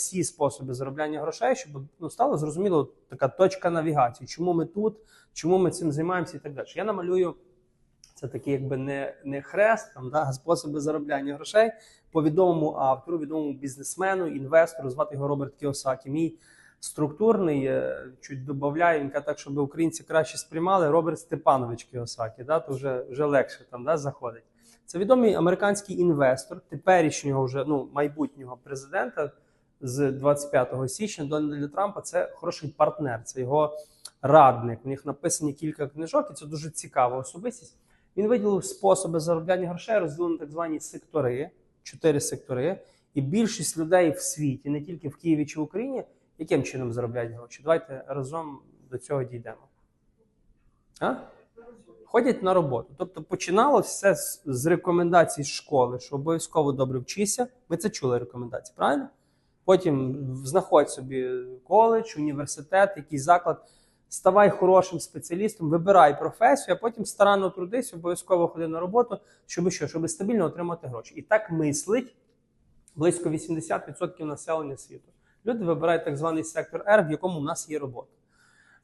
всі способи заробляння грошей, щоб ну, стало зрозуміло така точка навігації, чому ми тут, чому ми цим займаємося і так далі. Я намалюю це такий, якби не, не хрест, там, да, способи заробляння грошей по відомому автору, відомому бізнесмену, інвестору, звати його Роберт Кіосакі. Мій структурний, е, чуть додаю, він каже так, щоб українці краще сприймали, Роберт Степанович Кіосакі, да, то вже, вже легше там да, заходить. Це відомий американський інвестор, теперішнього вже ну, майбутнього президента з 25 січня Дональда Трампа. Це хороший партнер, це його радник. У них написані кілька книжок, і це дуже цікава особистість. Він виділив способи заробляння грошей, розділив на так звані сектори, чотири сектори. І більшість людей в світі, не тільки в Києві чи в Україні, яким чином заробляють гроші. Давайте разом до цього дійдемо. А? Ходять на роботу. Тобто починалося все з, рекомендацій школи, що обов'язково добре вчися. Ми це чули рекомендації, правильно? Потім знаходь собі коледж, університет, якийсь заклад, ставай хорошим спеціалістом, вибирай професію, а потім старанно трудись, обов'язково ходи на роботу, щоб що? Щоб стабільно отримати гроші. І так мислить близько 80% населення світу. Люди вибирають так званий сектор R, в якому в нас є робота.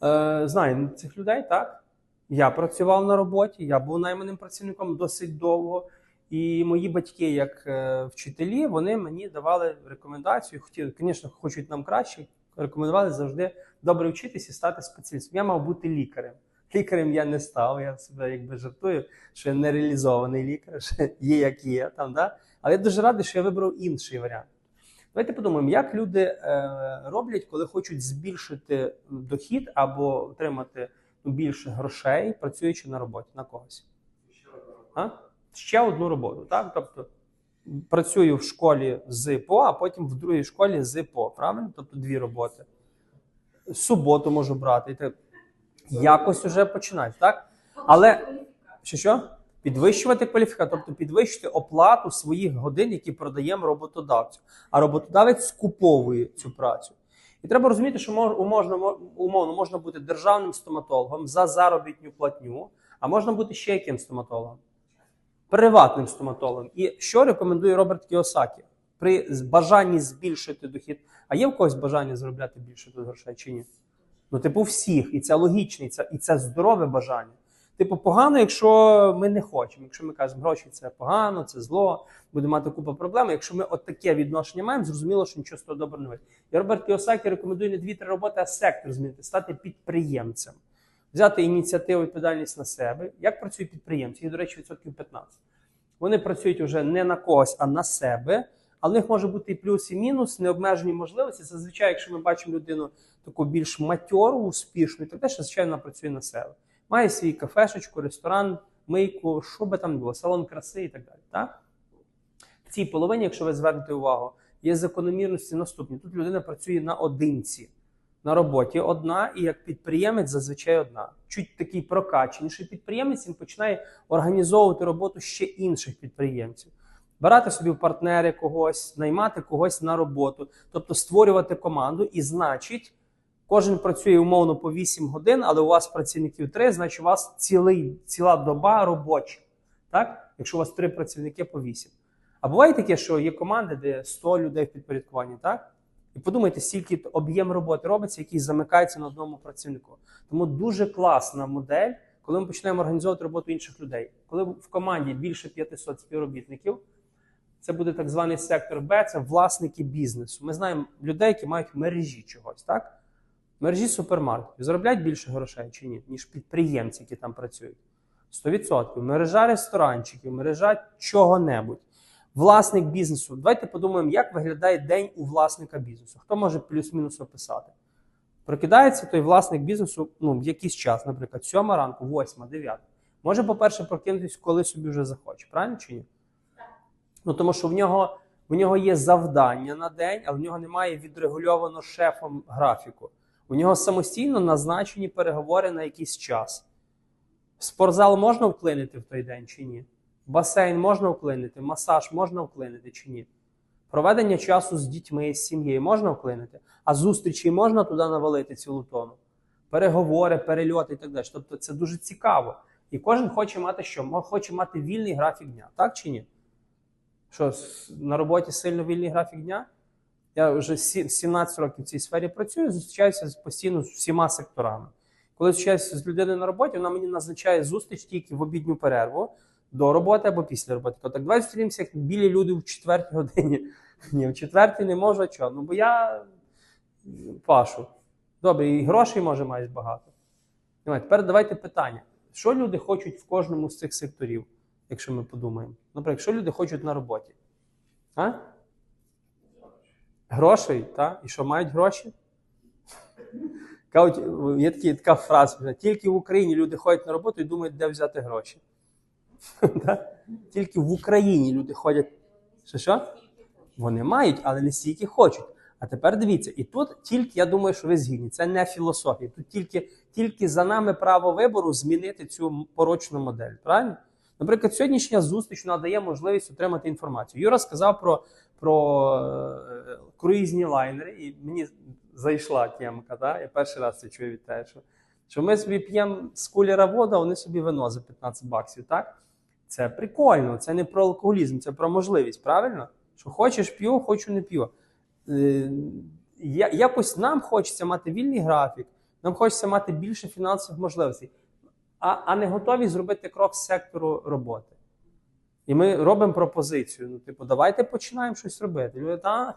Е, знаємо цих людей, так? Я працював на роботі, я був найманим працівником досить довго. І мої батьки, як е, вчителі, вони мені давали рекомендацію. Хотіли, звісно, хочуть нам краще. Рекомендували завжди добре вчитись і стати спеціалістом. Я мав бути лікарем. Лікарем я не став. Я себе якби жартую, що я не реалізований лікар, що є як є там. Да? Але я дуже радий, що я вибрав інший варіант. Давайте подумаємо, як люди е, роблять, коли хочуть збільшити дохід або отримати ну, більше грошей, працюючи на роботі на когось. А? Ще одну роботу. Так? Тобто працюю в школі з ПО, а потім в другій школі з ПО. Правильно? Тобто дві роботи. Суботу можу брати. І так. Якось вже починають, так? Але що що? Підвищувати кваліфікацію, тобто підвищити оплату своїх годин, які продаємо роботодавцю. А роботодавець скуповує цю працю. І треба розуміти, що можна, умовно можна бути державним стоматологом за заробітню платню, а можна бути ще яким стоматологом? Приватним стоматологом. І що рекомендує Роберт Кіосакі? При бажанні збільшити дохід. А є в когось бажання заробляти більше тут грошей чи ні? Ну, типу, всіх, і це логічно, і це, і це здорове бажання. Типу, погано, якщо ми не хочемо. Якщо ми кажемо, гроші це погано, це зло, будемо мати купу проблем. Якщо ми от таке відношення маємо, зрозуміло, що нічого з того добре не вийде. І Роберт Кіосакі рекомендує не дві-три роботи, а сектор змінити, стати підприємцем, взяти ініціативу відповідальність на себе. Як працюють підприємці? Їх, до речі, відсотків 15. Вони працюють вже не на когось, а на себе. Але в них може бути і плюс, і мінус, необмежені можливості. Зазвичай, якщо ми бачимо людину таку більш матьору, успішну, так далі, зазвичай вона працює на себе. Має свій кафешечку, ресторан, мийку, що би там було, салон краси і так далі. Так? В цій половині, якщо ви звернете увагу, є закономірності наступні. Тут людина працює наодинці. На роботі одна, і як підприємець зазвичай одна. Чуть такий прокаченіший підприємець він починає організовувати роботу ще інших підприємців. Брати собі в партнери когось, наймати когось на роботу, тобто створювати команду, і значить, кожен працює умовно по 8 годин, але у вас працівників 3, значить у вас цілий, ціла доба робоча. Так? Якщо у вас 3 працівники по 8. А буває таке, що є команди, де 100 людей в підпорядкуванні, так? І подумайте, стільки об'єм роботи робиться, який замикається на одному працівнику. Тому дуже класна модель, коли ми починаємо організовувати роботу інших людей. Коли в команді більше 500 співробітників, це буде так званий сектор Б, це власники бізнесу. Ми знаємо людей, які мають мережі чогось, так? Мережі супермаркетів заробляють більше грошей чи ні, ніж підприємці, які там працюють. 100%. Мережа ресторанчиків, мережа чого-небудь. Власник бізнесу. Давайте подумаємо, як виглядає день у власника бізнесу. Хто може плюс-мінус описати? Прокидається той власник бізнесу ну, в якийсь час, наприклад, 7 ранку, 8, 9. Може, по-перше, прокинутися, коли собі вже захоче, правильно чи ні? Ну, тому що в нього, в нього є завдання на день, але в нього немає відрегульовано шефом графіку. У нього самостійно назначені переговори на якийсь час. В спортзал можна вклинити в той день чи ні? Басейн можна вклинити, масаж можна вклинити чи ні? Проведення часу з дітьми, з сім'єю можна вклинити, а зустрічі можна туди навалити цілу тону. Переговори, перельоти і так далі. Тобто це дуже цікаво. І кожен хоче мати що? Хоче мати вільний графік дня, так чи ні? Що, на роботі сильно вільний графік дня? Я вже 17 років в цій сфері працюю, зустрічаюся постійно з всіма секторами. Коли зустрічаюся з людиною на роботі, вона мені назначає зустріч тільки в обідню перерву до роботи або після роботи. Кажу, Так, давай зустрінемося як білі люди в четвертій годині. Ні, в четвертій не можу, чого? Ну бо я пашу. Добре, і грошей може маєш багато. Давай, тепер давайте питання. Що люди хочуть в кожному з цих секторів, якщо ми подумаємо? Наприклад, що люди хочуть на роботі? А? Грошей, так? І що мають гроші? Є така фраза, тільки в Україні люди ходять на роботу і думають, де взяти гроші. Тільки в Україні люди ходять. Що що? Вони мають, але не стільки хочуть. А тепер дивіться, і тут тільки я думаю, що ви згідні. Це не філософія. Тут тільки, тільки за нами право вибору змінити цю порочну модель. Правильно? Наприклад, сьогоднішня зустріч надає можливість отримати інформацію. Юра сказав про, про е, круїзні лайнери, і мені зайшла темка. Да? Я перший раз це чую від тебе, що, що ми собі п'ємо з кулера воду, а вони собі вино за 15 баксів. Так? Це прикольно, це не про алкоголізм, це про можливість, правильно? Що хочеш п'ю, хочу не п'ю. Е, якось нам хочеться мати вільний графік, нам хочеться мати більше фінансових можливостей, а, а не готові зробити крок з сектору роботи. І ми робимо пропозицію. Ну, типу, давайте починаємо щось робити. Люди, та,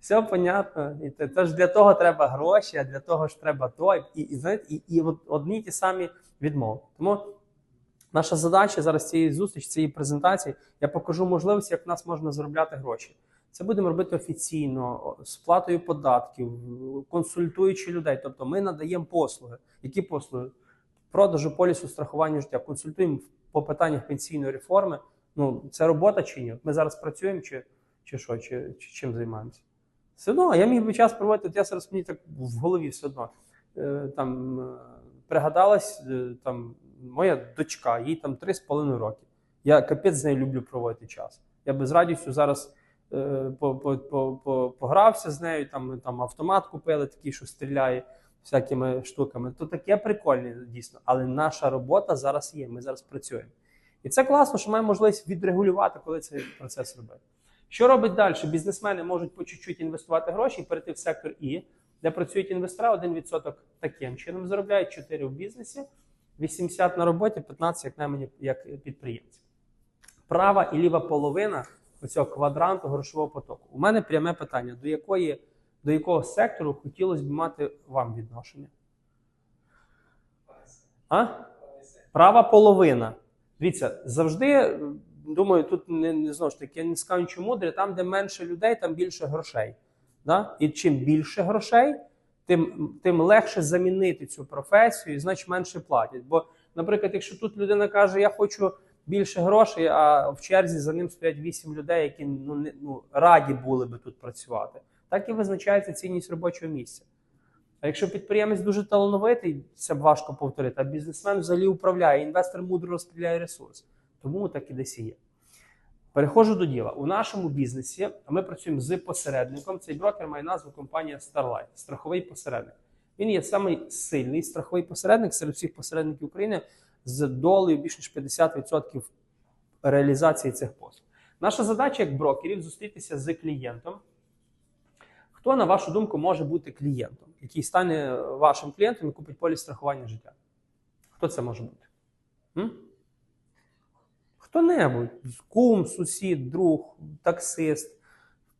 все понятно. І те, теж для того треба гроші, а для того ж треба то. І, і, знаєте, і, і от одні ті самі відмови. Тому наша задача зараз цієї зустрічі, цієї презентації, я покажу можливості, як в нас можна заробляти гроші. Це будемо робити офіційно, з платою податків, консультуючи людей. Тобто ми надаємо послуги. Які послуги? Продажу полісу страхування життя, консультуємо по питаннях пенсійної реформи. Ну, це робота чи ні? Ми зараз працюємо чи, чи що, чи, чи чим займаємося? Все одно, я міг би час проводити, от я зараз мені так в голові все одно. Е, там е, пригадалась е, там моя дочка, їй там 3,5 роки. Я капець з нею люблю проводити час. Я би з радістю зараз е, по, по, по, по, погрався з нею, там, там автомат купили, такий, що стріляє всякими штуками. То таке прикольне, дійсно. Але наша робота зараз є. Ми зараз працюємо. І це класно, що маємо можливість відрегулювати, коли цей процес робити. Що робить далі? Бізнесмени можуть по чуть-чуть інвестувати гроші і перейти в сектор І, де працюють інвестора, 1% таким чином заробляють 4 в бізнесі, 80 на роботі, 15 як наймені як підприємці. Права і ліва половина оцього квадранту грошового потоку. У мене пряме питання: до якої, до якого сектору хотілося б мати вам відношення? А? Права половина. Дивіться, завжди, думаю, тут не, не знову ж таки, я не скажу нічого мудре, там, де менше людей, там більше грошей. Да? І чим більше грошей, тим, тим легше замінити цю професію, і значить менше платять. Бо, наприклад, якщо тут людина каже, я хочу більше грошей, а в черзі за ним стоять 8 людей, які ну, не, ну, раді були би тут працювати, так і визначається цінність робочого місця. А якщо підприємець дуже талановитий, це важко повторити, а бізнесмен взагалі управляє, інвестор мудро розподіляє ресурс. Тому так і десь є. Переходжу до діла. У нашому бізнесі ми працюємо з посередником. Цей брокер має назву компанія Starlight, страховий посередник. Він є самий сильний страховий посередник серед всіх посередників України з долею більше ніж 50% реалізації цих послуг. Наша задача як брокерів зустрітися з клієнтом. Хто, на вашу думку, може бути клієнтом, який стане вашим клієнтом і купить поліс страхування життя? Хто це може бути? М? Хто-небудь. Кум, сусід, друг, таксист,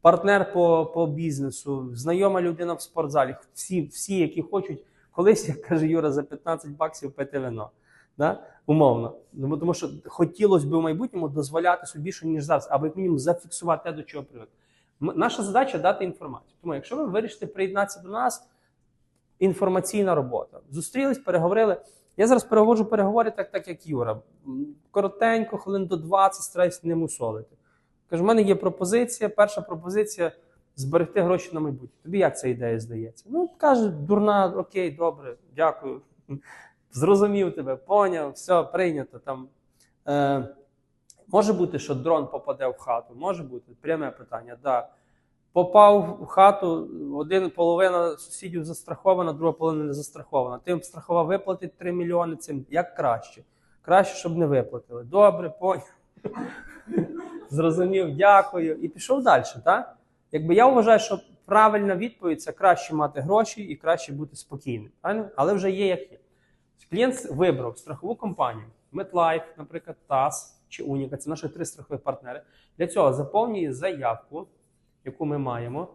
партнер по, по бізнесу, знайома людина в спортзалі. Всі, всі, які хочуть колись, як каже Юра, за 15 баксів пити вино. Да? Умовно. Тому, тому що хотілося б у майбутньому дозволяти собі більше, ніж зараз, або як мінімум зафіксувати те, до чого привик. Наша задача дати інформацію. Тому, якщо ви вирішите приєднатися до нас, інформаційна робота. Зустрілись, переговорили. Я зараз переводжу переговори так, так як Юра. Коротенько, хвилин до 20, стараюсь не мусолити. Кажу, в мене є пропозиція. Перша пропозиція зберегти гроші на майбутнє. Тобі як ця ідея здається? Ну, каже, дурна, окей, добре, дякую. Зрозумів тебе, поняв, все, прийнято. Там, е, може бути, що дрон попаде в хату, може бути, пряме питання. Да. Попав в хату, один половина сусідів застрахована, друга половина не застрахована. Тим страхова виплатить 3 мільйони цим як краще. Краще, щоб не виплатили. Добре, поняв. Зрозумів, дякую. І пішов далі. Так? Якби я вважаю, що правильна відповідь це краще мати гроші і краще бути спокійним. Правильно? Але вже є як є. Клієнт вибрав страхову компанію MetLife, наприклад, ТАС чи Уніка. Це наші три страхові партнери. Для цього заповнює заявку, яку ми маємо,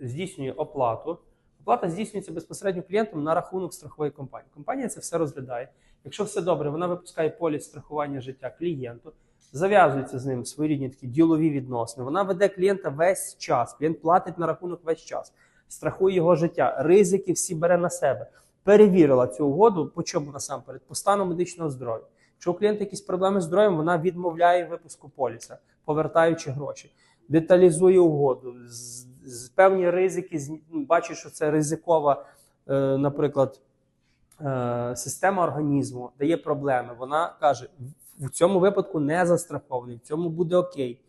здійснює оплату. Оплата здійснюється безпосередньо клієнтом на рахунок страхової компанії. Компанія це все розглядає. Якщо все добре, вона випускає поліс страхування життя клієнту, зав'язується з ним своєрідні такі ділові відносини. Вона веде клієнта весь час. Клієнт платить на рахунок весь час, страхує його життя, ризики всі бере на себе. Перевірила цю угоду, по чому насамперед, по стану медичного здоров'я. Якщо у клієнта якісь проблеми з здоров'ям, вона відмовляє випуску поліса, повертаючи гроші, деталізує угоду, з, певні ризики, з- ну, що це ризикова, е, наприклад, е, система організму дає проблеми. Вона каже: в цьому випадку не застрахований, в цьому буде окей.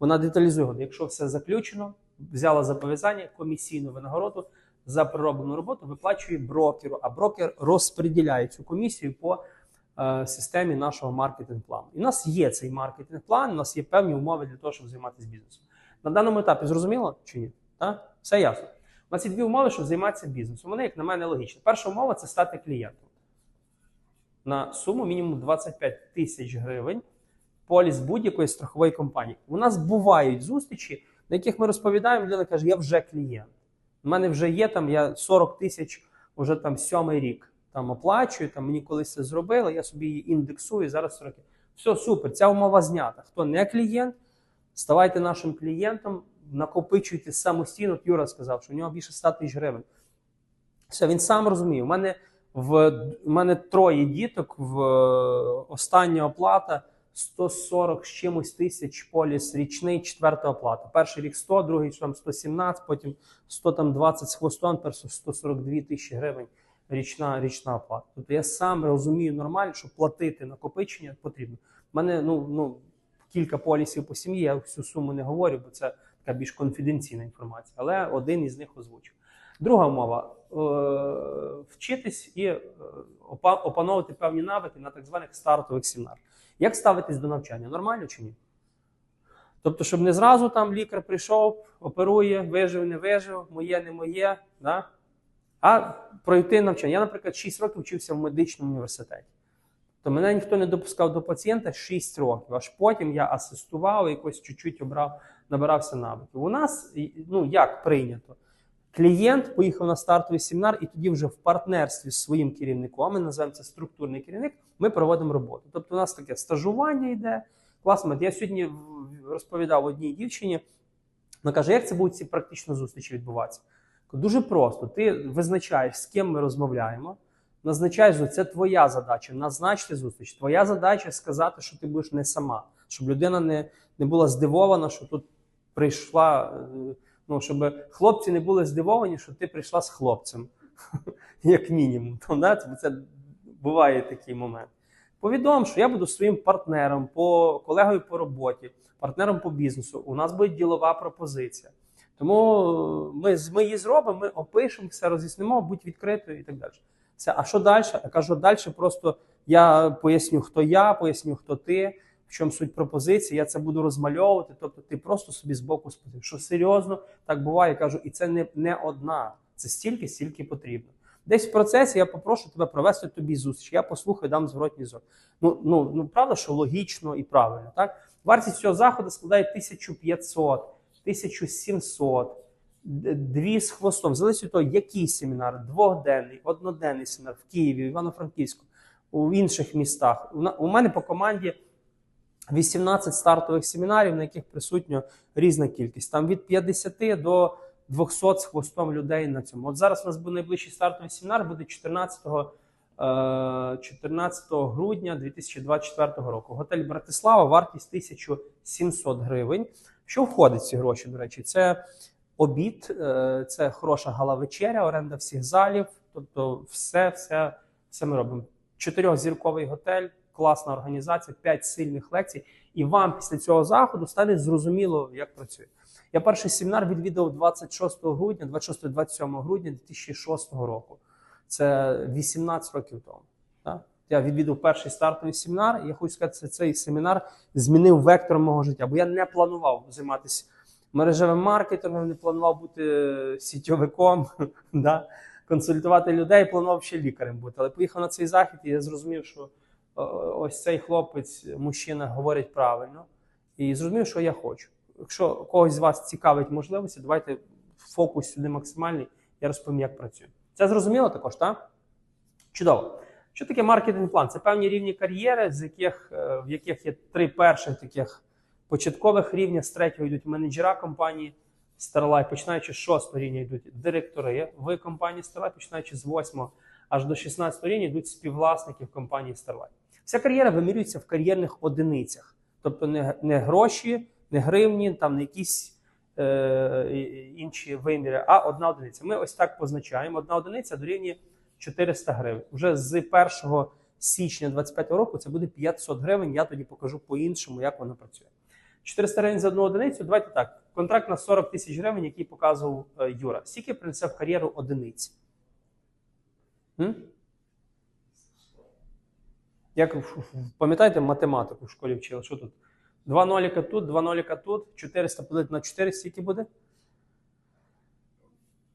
Вона деталізує угоду. Якщо все заключено, взяла зобов'язання, комісійну винагороду за пророблену роботу виплачує брокеру, а брокер розподіляє цю комісію по е, системі нашого маркетинг-плану. І у нас є цей маркетинг-план, у нас є певні умови для того, щоб займатися бізнесом. На даному етапі зрозуміло чи ні? Так? Все ясно. У нас є дві умови, щоб займатися бізнесом. Вони, як на мене, логічні. Перша умова це стати клієнтом на суму мінімум 25 тисяч гривень поліс будь-якої страхової компанії. У нас бувають зустрічі, на яких ми розповідаємо, людина каже, я вже клієнт. У мене вже є там, я 40 тисяч уже там сьомий рік там оплачую, там мені колись це зробили, я собі її індексую, зараз 40. Все, супер, ця умова знята. Хто не клієнт, ставайте нашим клієнтом, накопичуйте самостійно. От Юра сказав, що у нього більше 100 тисяч гривень. Все, він сам розуміє. У мене в у мене троє діток, в остання оплата 140 з чимось тисяч поліс річний, четверта оплата. Перший рік 100, другий там 117, потім 120 з хвостом, тепер 142 тисячі гривень річна, річна оплата. Тобто я сам розумію нормально, що платити накопичення потрібно. У мене ну, ну, кілька полісів по сім'ї, я всю суму не говорю, бо це така більш конфіденційна інформація. Але один із них озвучив. Друга умова е, вчитись і е, опановувати певні навики на так званих стартових семінарах. Як ставитись до навчання? Нормально чи ні? Тобто, щоб не зразу там лікар прийшов, оперує, вижив, не вижив, моє, не моє, да? а пройти навчання. Я, наприклад, 6 років вчився в медичному університеті. То мене ніхто не допускав до пацієнта 6 років. Аж потім я асистував, якось чуть-чуть обрав, набирався навиків. У нас ну, як прийнято? Клієнт поїхав на стартовий семінар, і тоді вже в партнерстві з своїм керівником, а ми називаємо це структурний керівник, ми проводимо роботу. Тобто, у нас таке стажування йде. Класно, я сьогодні розповідав одній дівчині, вона каже, як це будуть ці практично зустрічі відбуватися? Дуже просто. Ти визначаєш, з ким ми розмовляємо, назначаєш, що це твоя задача, назначити зустріч. Твоя задача сказати, що ти будеш не сама, щоб людина не, не була здивована, що тут прийшла. е, Ну, щоб хлопці не були здивовані, що ти прийшла з хлопцем, як мінімум. То, да, це, буває такий момент. Повідом, що я буду своїм партнером, по колегою по роботі, партнером по бізнесу. У нас буде ділова пропозиція. Тому ми, з- ми її зробимо, ми опишемо, все роз'яснимо, будь відкритою і так далі. Все. А що далі? Я кажу, далі просто я поясню, хто я, поясню, хто ти, в чому суть пропозиції. Я це буду розмальовувати. Тобто ти просто собі збоку спитаєш, що серйозно так буває. Я кажу, і це не, не одна, це стільки, стільки потрібно. Десь в процесі я попрошу тебе провести тобі зустріч. Я послухаю, дам зворотній зв'язок. Ну, ну, ну правда, що логічно і правильно. Так? Вартість цього заходу складає 1500, 1700, д- дві з хвостом. Залежить від того, який семінар, двохденний, одноденний семінар в Києві, в Івано-Франківську, у інших містах. У мене по команді 18 стартових семінарів, на яких присутня різна кількість. Там від 50 до 200 з хвостом людей на цьому. От зараз у нас буде найближчий стартовий семінар, буде 14 е, 14 грудня 2024 року. Готель Братислава, вартість 1700 гривень. Що входить в ці гроші, до речі? Це обід, е, це хороша гала-вечеря, оренда всіх залів. Тобто, все, все, все ми робимо. Чотирьохзірковий готель, класна організація, п'ять сильних лекцій. І вам після цього заходу стане зрозуміло, як працює. Я перший семінар відвідав 26 грудня, 26-27 грудня 2006 року. Це 18 років тому. Так? Я відвідав перший стартовий семінар, і я хочу сказати, що цей семінар змінив вектор мого життя, бо я не планував займатися мережевим маркетингом, не планував бути сітьовиком, да? консультувати людей, планував ще лікарем бути. Але поїхав на цей захід, і я зрозумів, що ось цей хлопець, мужчина, говорить правильно, і зрозумів, що я хочу. Якщо когось з вас цікавить можливості, давайте фокус сюди максимальний, я розповім, як працює. Це зрозуміло також, так? Чудово. Що таке маркетинг план? Це певні рівні кар'єри, з яких, е, в яких є три перших таких початкових рівня, з третього йдуть менеджера компанії Starlight, починаючи з шостого рівня йдуть директори в компанії Starlight, починаючи з восьмого аж до 16 рівня йдуть співвласники в компанії Starlight. Вся кар'єра вимірюється в кар'єрних одиницях, тобто не, не гроші, не гривні, там не якісь е, інші виміри, а одна одиниця. Ми ось так позначаємо. Одна одиниця дорівнює 400 гривень. Вже з 1 січня 2025 року це буде 500 гривень. Я тоді покажу по-іншому, як воно працює. 400 гривень за одну одиницю. Давайте так. Контракт на 40 тисяч гривень, який показував е, Юра. Скільки принесе в кар'єру одиниць? М? Як пам'ятаєте, математику в школі вчили? Що тут? Два ноліка тут, два ноліка тут, 400 поділити на 4, скільки буде?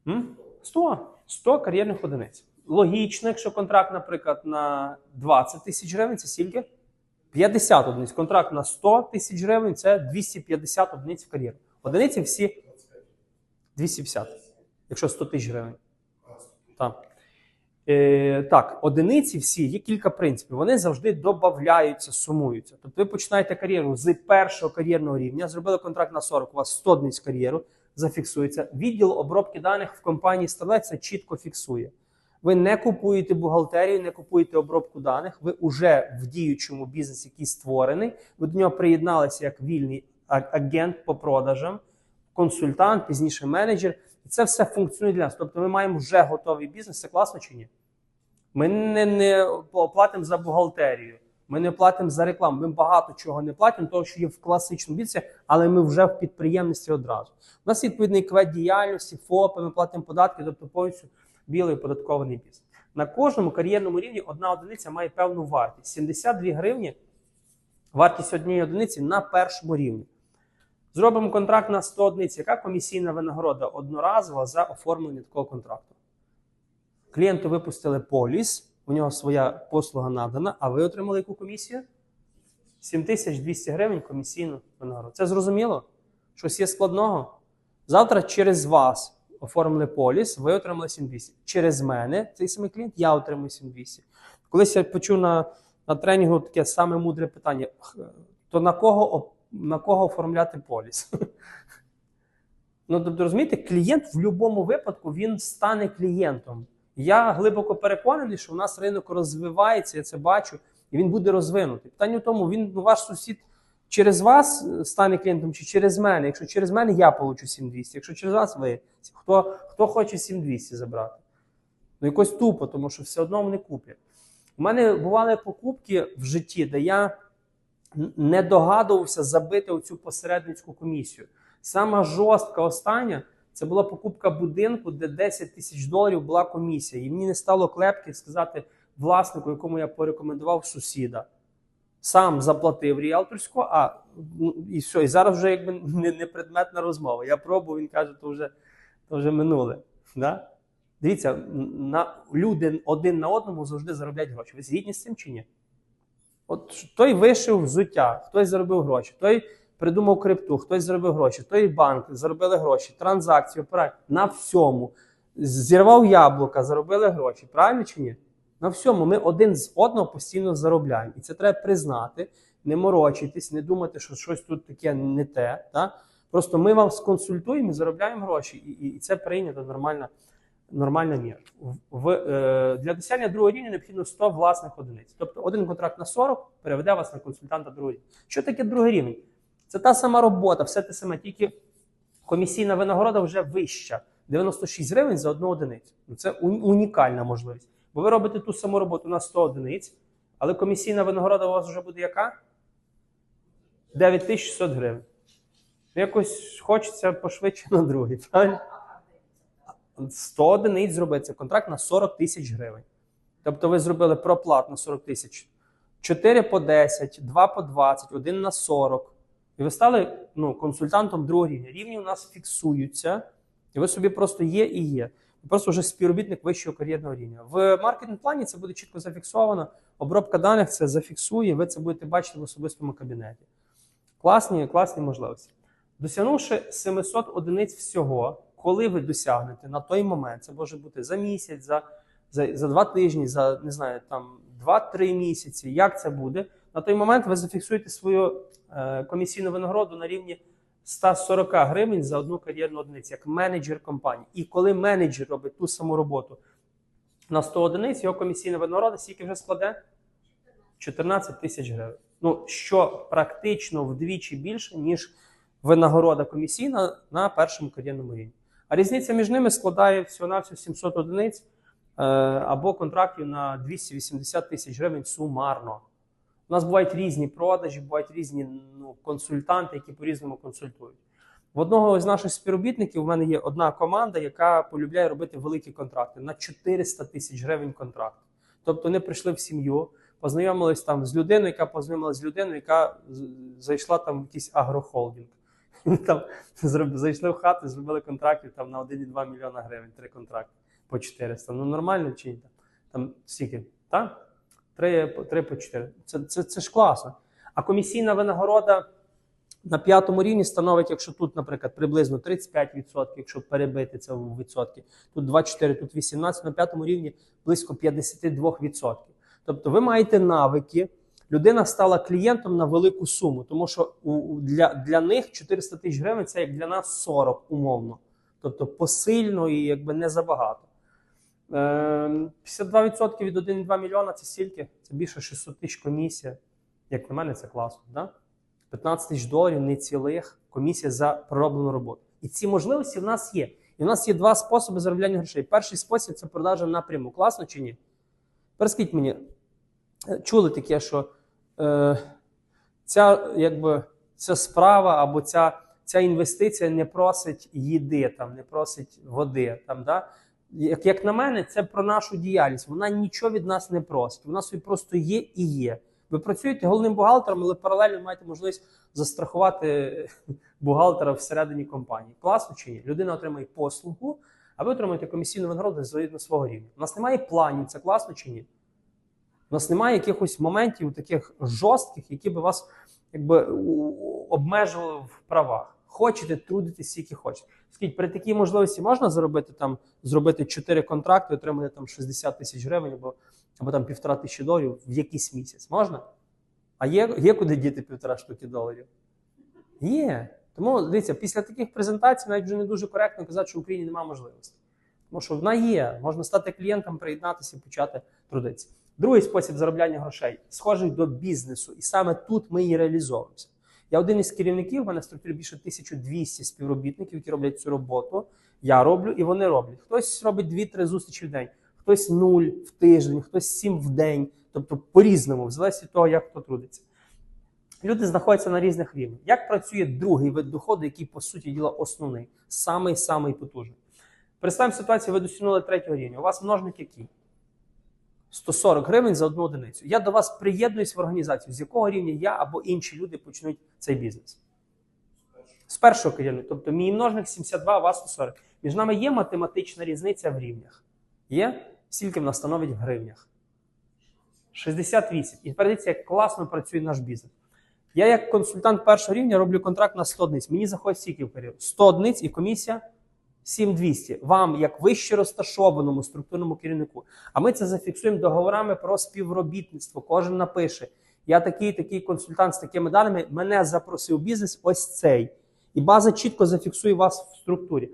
М? 100. 100 кар'єрних одиниць. Логічно, якщо контракт, наприклад, на 20 тисяч гривень, це скільки? 50 одиниць. Контракт на 100 тисяч гривень це 250 одиниць в кар'єру. Одиниці всі 250, якщо 100 тисяч гривень. Так. Е, так, одиниці всі є кілька принципів. Вони завжди додаються, сумуються. Тобто ви починаєте кар'єру з першого кар'єрного рівня, зробили контракт на 40, у вас 100 одиниць кар'єру, зафіксується. Відділ обробки даних в компанії це чітко фіксує. Ви не купуєте бухгалтерію, не купуєте обробку даних. Ви вже в діючому бізнесі, який створений. Ви до нього приєдналися як вільний агент по продажам, консультант, пізніше менеджер. І це все функціонує для нас. Тобто ми маємо вже готовий бізнес. Це класно чи ні? Ми не, не платимо за бухгалтерію, ми не платимо за рекламу. Ми багато чого не платимо, того, що є в класичному бізнесі, але ми вже в підприємництві одразу. У нас відповідний квет діяльності, ФОПи, ми платимо податки, тобто повністю білий податкований бізнес. На кожному кар'єрному рівні одна одиниця має певну вартість. 72 гривні вартість однієї одиниці на першому рівні. Зробимо контракт на 100 одиниць. Яка комісійна винагорода одноразова за оформлення такого контракту? Клієнту випустили поліс, у нього своя послуга надана, а ви отримали яку комісію? 7200 гривень комісійну винагороду. Це зрозуміло? Щось є складного? Завтра через вас оформили поліс, ви отримали 7200. Через мене, цей самий клієнт, я отримую 7200. Колись я почув на, на тренінгу таке саме мудре питання: то на кого, на кого оформляти поліс? Ну, тобто, розумієте, клієнт в будь-якому випадку він стане клієнтом. Я глибоко переконаний, що в нас ринок розвивається, я це бачу, і він буде розвинутий. Питання в тому, він ну, ваш сусід через вас стане клієнтом чи через мене. Якщо через мене я получу 7200, якщо через вас ви. Хто, хто хоче 7200 забрати? Ну, якось тупо, тому що все одно вони куплять. У мене бували покупки в житті, де я не догадувався забити оцю посередницьку комісію. Сама жорстка остання це була покупка будинку, де 10 тисяч доларів була комісія. І мені не стало клепки сказати власнику, якому я порекомендував сусіда. Сам заплатив ріалторську, а ну, і все. І зараз вже якби не, не предметна розмова. Я пробую, він каже, то вже, то вже минуле. Да? Дивіться, на, люди один на одному завжди заробляють гроші. Ви згідні з цим чи ні? От той вишив взуття, хтось заробив гроші, той придумав крипту, хтось заробив гроші, той банк заробили гроші, транзакцію, операцію, на всьому. Зірвав яблука, заробили гроші. Правильно чи ні? На всьому ми один з одного постійно заробляємо. І це треба признати, не морочитись, не думати, що щось тут таке не те. Та? Просто ми вам сконсультуємо і заробляємо гроші. І, і, і це прийнято нормальна, нормальна міра. В, е, для досягнення другого рівня необхідно 100 власних одиниць. Тобто один контракт на 40 переведе вас на консультанта другого рівня. Що таке другий рівень? Це та сама робота, все те саме, тільки комісійна винагорода вже вища. 96 гривень за одну одиницю. Ну, Це унікальна можливість. Бо ви робите ту саму роботу на 100 одиниць, але комісійна винагорода у вас вже буде яка? 9600 гривень. Ну, Якось хочеться пошвидше на другий, правильно? 100 одиниць зробити контракт на 40 тисяч гривень. Тобто ви зробили проплат на 40 тисяч. 4 по 10, 2 по 20, 1 на 40. І ви стали ну, консультантом другого рівня. Рівні у нас фіксуються, і ви собі просто є і є. Просто вже співробітник вищого кар'єрного рівня. В маркетинг-плані це буде чітко зафіксовано. Обробка даних це зафіксує, ви це будете бачити в особистому кабінеті. Класні, класні можливості. Досягнувши 700 одиниць всього, коли ви досягнете на той момент, це може бути за місяць, за, за, за два тижні, за не знаю, там 2-3 місяці. Як це буде? На той момент ви зафіксуєте свою е, комісійну винагороду на рівні 140 гривень за одну кар'єрну одиницю, як менеджер компанії. І коли менеджер робить ту саму роботу на 100 одиниць, його комісійна винагорода скільки вже складе? 14 тисяч гривень. Ну, що практично вдвічі більше, ніж винагорода комісійна на першому кар'єрному рівні. А різниця між ними складає всього-навсього 700 одиниць е, або контрактів на 280 тисяч гривень сумарно. У нас бувають різні продажі, бувають різні ну, консультанти, які по-різному консультують. В одного з наших співробітників у мене є одна команда, яка полюбляє робити великі контракти на 400 тисяч гривень контракт. Тобто вони прийшли в сім'ю, познайомились там з людиною, яка познайомилася з людиною, яка зайшла там в якийсь агрохолдинг. Там зайшли в хату, зробили контрактів там на 1,2 мільйона гривень, три контракти по 400. Ну нормально чи ні? Там стільки, так? Три, по- три по 4. Це, це, це ж класно. А комісійна винагорода на п'ятому рівні становить, якщо тут, наприклад, приблизно 35%, якщо перебити це в відсотки, тут 24, тут 18, на п'ятому рівні близько 52%. Тобто ви маєте навики, людина стала клієнтом на велику суму, тому що у- для, для них 400 тисяч гривень це як для нас 40 умовно. Тобто посильно і якби не забагато. Е, 52% від 1,2 мільйона це стільки, це більше 600 тисяч комісія. Як на мене, це класно. Да? 15 тисяч доларів не цілих комісія за пророблену роботу. І ці можливості в нас є. І в нас є два способи заробляння грошей. Перший спосіб це продажа напряму. Класно чи ні? Тепер скажіть мені, е, чули таке, що е, ця, якби, ця справа або ця, ця інвестиція не просить їди, там, не просить води. Там, да? Як, як на мене, це про нашу діяльність. Вона нічого від нас не просить. Вона собі просто є і є. Ви працюєте головним бухгалтером, але паралельно маєте можливість застрахувати бухгалтера всередині компанії. Класно чи ні? Людина отримує послугу, а ви отримуєте комісійну винагороду згідно свого рівня. У нас немає планів, це класно чи ні? У нас немає якихось моментів таких жорстких, які би вас якби обмежували в правах. Хочете трудитись, скільки хочете. Скажіть, при такій можливості можна заробити там, зробити 4 контракти, отримати там 60 тисяч гривень або, або там півтора тисячі доларів в якийсь місяць? Можна? А є, є куди діти півтора штуки доларів? Є. Тому дивіться, після таких презентацій навіть вже не дуже коректно казати, що в Україні немає можливості. Тому що вона є. Можна стати клієнтом, приєднатися і почати трудитися. Другий спосіб заробляння грошей схожий до бізнесу, і саме тут ми і реалізовуємося. Я один із керівників, в мене в структурі більше 1200 співробітників, які роблять цю роботу. Я роблю і вони роблять. Хтось робить 2-3 зустрічі в день, хтось 0 в тиждень, хтось 7 в день. Тобто по-різному, в залежності від того, як хто трудиться. Люди знаходяться на різних рівнях. Як працює другий вид доходу, який, по суті діла, основний, самий самий потужний? Представимо ситуацію, ви досягнули третього рівня. У вас множник який? 140 гривень за одну одиницю. Я до вас приєднуюсь в організацію, з якого рівня я або інші люди почнуть цей бізнес. З першого керівника. Тобто мій множник 72, а вас 140. Між нами є математична різниця в рівнях. Є? Скільки в нас становить в гривнях? 68. І передивіться, як класно працює наш бізнес. Я, як консультант першого рівня, роблю контракт на 100 одиниць. Мені заходить стільки в період. 100 одиниць і комісія 7200. Вам, як вище розташованому структурному керівнику. А ми це зафіксуємо договорами про співробітництво. Кожен напише: я такий, такий консультант з такими даними. Мене запросив бізнес, ось цей. І база чітко зафіксує вас в структурі.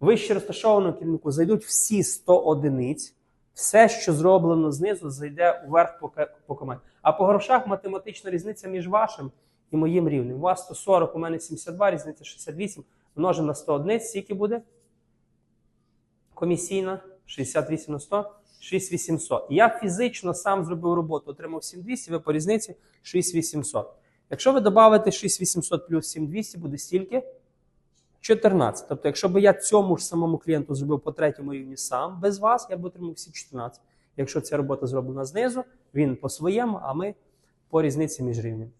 Вище розташованому керівнику зайдуть всі 100 одиниць. Все, що зроблено знизу, зайде вверх по, команді. А по грошах математична різниця між вашим і моїм рівнем. У вас 140, у мене 72, різниця 68. Множимо на 100 одиниць, скільки буде? Комісійна 68 на 100, 6800. Я фізично сам зробив роботу, отримав 7200, ви по різниці 6800. Якщо ви додавите 6800 плюс 7200, буде стільки? 14. Тобто, якщо б я цьому ж самому клієнту зробив по третьому рівні сам без вас, я б отримав всі 14. Якщо ця робота зроблена знизу, він по своєму, а ми по різниці між рівнями.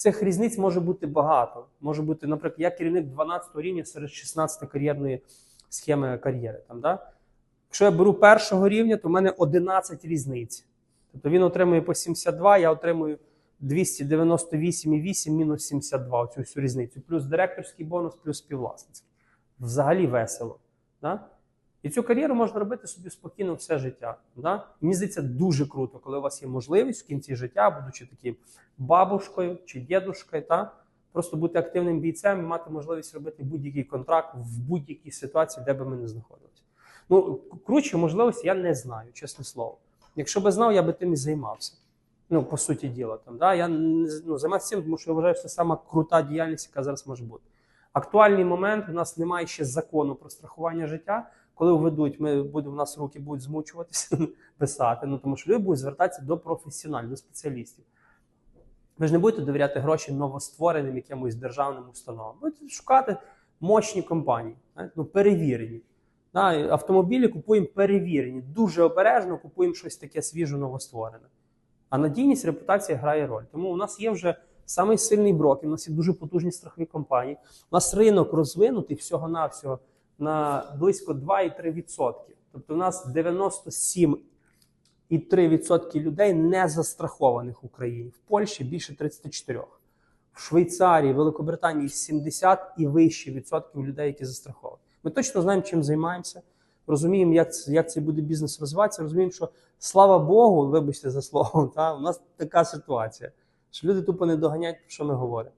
Цих різниць може бути багато. Може бути, наприклад, я керівник 12 рівня серед 16 кар'єрної схеми кар'єри. Там, да? Якщо я беру першого рівня, то в мене 11 різниць. Тобто він отримує по 72, я отримую 298,8 мінус 72, оцю всю різницю. Плюс директорський бонус, плюс співвласницький. Взагалі весело. Да? І цю кар'єру можна робити собі спокійно все життя. Да? Мені здається, дуже круто, коли у вас є можливість в кінці життя, будучи таким бабушкою чи дідушкою, та? просто бути активним бійцем і мати можливість робити будь-який контракт в будь-якій ситуації, де би ми не знаходилися. Ну, круче можливості я не знаю, чесне слово. Якщо би знав, я би тим і займався. Ну, по суті діла. Там, да? Я ну, займаюся цим, тому що я вважаю, що це сама крута діяльність, яка зараз може бути. Актуальний момент у нас немає ще закону про страхування життя. Коли введуть, ми будемо, у нас руки будуть змучуватися писати. Ну тому що люди будуть звертатися до професіоналів, до спеціалістів. Ви ж не будете довіряти гроші новоствореним якимось державним установам. Будете шукати мощні компанії, ну, перевірені. Автомобілі купуємо перевірені, дуже обережно купуємо щось таке свіже, новостворене. А надійність, репутація грає роль. Тому у нас є вже самий сильний брокер, у нас є дуже потужні страхові компанії. У нас ринок розвинутий всього-навсього на близько 2,3%. Тобто у нас 97,3% людей не застрахованих в Україні. В Польщі більше 34%. В Швейцарії, Великобританії 70 і вище відсотків людей, які застраховані. Ми точно знаємо, чим займаємося. Розуміємо, як, як цей буде бізнес розвиватися. Розуміємо, що слава Богу, вибачте за слово, та, у нас така ситуація, що люди тупо не доганяють, про що ми говоримо.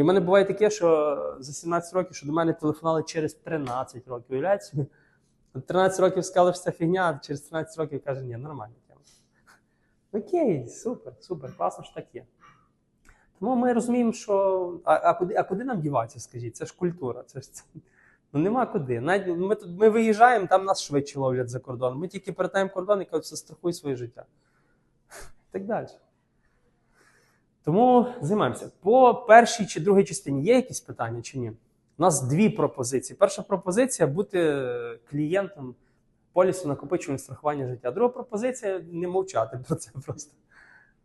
І в мене буває таке, що за 17 років, що до мене телефонували через 13 років. Уявляєте собі? 13 років сказали, що це фігня, а через 13 років каже, ні, нормальна тема. Окей, супер, супер, класно що так є. Тому ми розуміємо, що. А, а, куди, а куди нам діватися, скажіть? Це ж культура. Це ж це... Ну нема куди. Навіть ми, тут, ми виїжджаємо, там нас швидше ловлять за кордон. Ми тільки перетаємо кордон і кажуть, страхуй своє життя. І так далі. Тому займаємося. По першій чи другій частині є якісь питання чи ні? У нас дві пропозиції. Перша пропозиція бути клієнтом полісу накопичування страхування життя. Друга пропозиція не мовчати про це просто.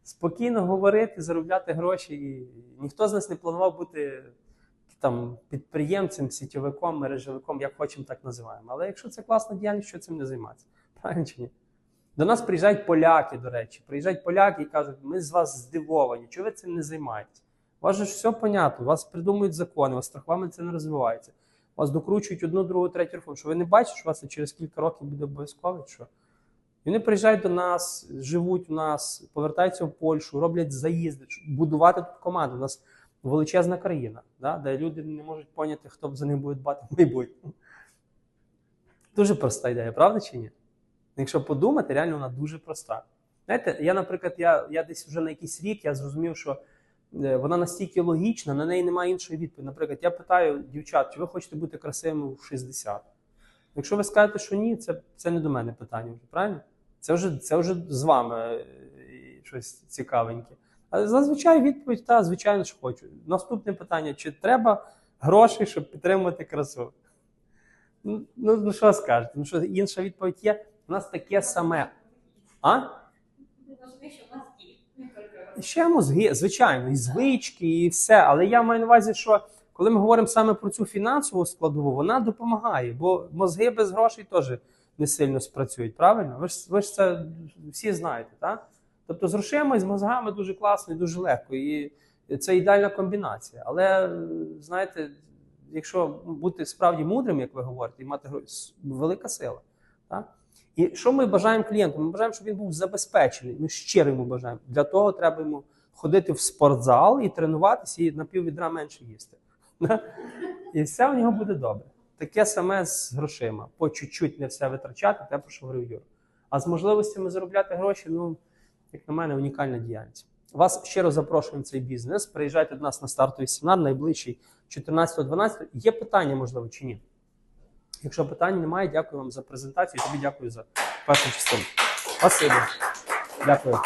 Спокійно говорити, заробляти гроші. І ніхто з нас не планував бути там підприємцем, сітєвиком, мережевиком, як хочемо, так називаємо. Але якщо це класна діяльність, що цим не займатися? Правильно чи ні? До нас приїжджають поляки, до речі. Приїжджають поляки і кажуть, ми з вас здивовані, чого ви цим не займаєтесь? У вас же все понятно, у вас придумують закони, у вас страховами це не розвивається. У вас докручують одну, другу, третю реформу. Що ви не бачите, що у вас це через кілька років буде обов'язково? Що? І вони приїжджають до нас, живуть у нас, повертаються в Польщу, роблять заїзди, будувати тут команду. У нас величезна країна, да, де люди не можуть поняти, хто за них буде дбати в майбутньому. Дуже проста ідея, правда чи ні? Якщо подумати, реально вона дуже проста. Знаєте, я, наприклад, я, я десь вже на якийсь рік я зрозумів, що е, вона настільки логічна, на неї немає іншої відповіді. Наприклад, я питаю дівчат, чи ви хочете бути красивими в 60? Якщо ви скажете, що ні, це, це не до мене питання правильно? Це вже, це вже з вами е, щось цікавеньке. Але зазвичай відповідь, та, звичайно ж хочу. Наступне питання: чи треба грошей, щоб підтримувати красу? Ну, ну, ну що скажете? Ну що інша відповідь є? У нас таке саме. А? Ще мозги, звичайно, і звички, і все. Але я маю на увазі, що коли ми говоримо саме про цю фінансову складову, вона допомагає, бо мозги без грошей теж не сильно спрацюють, правильно? Ви ж, ви ж це всі знаєте, так? Тобто з грошима і з мозгами дуже класно і дуже легко. І це ідеальна комбінація. Але знаєте, якщо бути справді мудрим, як ви говорите, і мати велика сила. Так? І що ми бажаємо клієнту? Ми бажаємо, щоб він був забезпечений. Ми щиро йому бажаємо. Для того треба йому ходити в спортзал і тренуватися, і на піввідра менше їсти. І все у нього буде добре. Таке саме з грошима. По чуть-чуть не все витрачати, те, про що говорив Юра. А з можливостями заробляти гроші, ну, як на мене, унікальна діяльність. Вас щиро запрошуємо в цей бізнес. Приїжджайте до нас на стартовий семінар, найближчий 14-12. Є питання, можливо, чи ні? Якщо питань немає, дякую вам за презентацію. Тобі дякую за першу частину. Спасибо. Дякую.